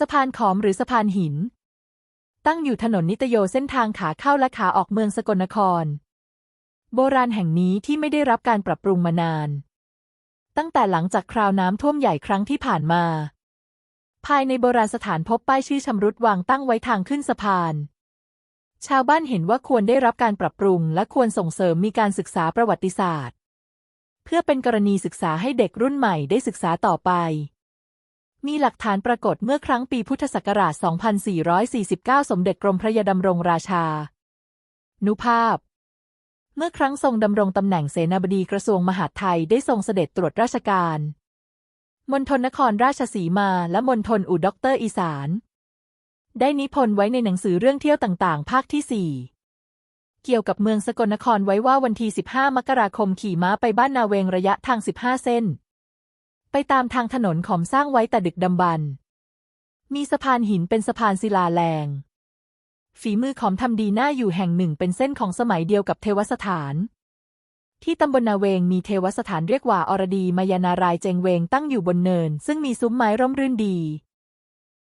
สะพานขอมหรือสะพานหิน ตั้งอยู่ถนนนิตโยเส้นทางขาเข้าและขาออกเมืองสกลนคร โบราณแห่งนี้ที่ไม่ได้รับการปรับปรุงมานาน ตั้งแต่หลังจากคราวน้ำท่วมใหญ่ครั้งที่ผ่านมา ภายในโบราณสถานพบป้ายชื่อชำรุดวางตั้งไว้ทางขึ้นสะพาน ชาวบ้านเห็นว่าควรได้รับการปรับปรุง และควรส่งเสริมมีการศึกษาประวัติศาสตร์ เพื่อเป็นกรณีศึกษาให้เด็กรุ่นใหม่ได้ศึกษาต่อไป มีหลักฐานปรากฏเมื่อครั้งปีพุทธศักราช 2449 สมเด็จกรมพระยาดำรงราชา นุภาพ เมื่อครั้งทรงดำรงตำแหน่งเสนาบดีกระทรวงมหาดไทยได้ทรงเสด็จตรวจราชการ มณฑลนครราชสีมาและมณฑลอุด็อกเตอร์อีสาน ได้นิพนธ์ไว้ในหนังสือเรื่องเที่ยวต่างๆ ภาคที่4เกี่ยวกับเมืองสกลนครไว้ว่าวันที่ 15 มกราคมขี่ม้าไปบ้านนาเวงระยะทาง 15 เส้น ไปตามทางถนนขอมสร้างไว้แต่ดึกดำบรรพ์มีสะพานหินเป็นสะพานศิลาแรง ฝีมือขอมทำดีหน้าอยู่แห่งหนึ่งเป็นเส้นของสมัยเดียวกับเทวสถาน ที่ตำบลนาเวงมีเทวสถานเรียกว่าอรดีมายานารายเจงเวงตั้งอยู่บนเนิน ซึ่งมีซุ้มไม้ร่มรื่นดี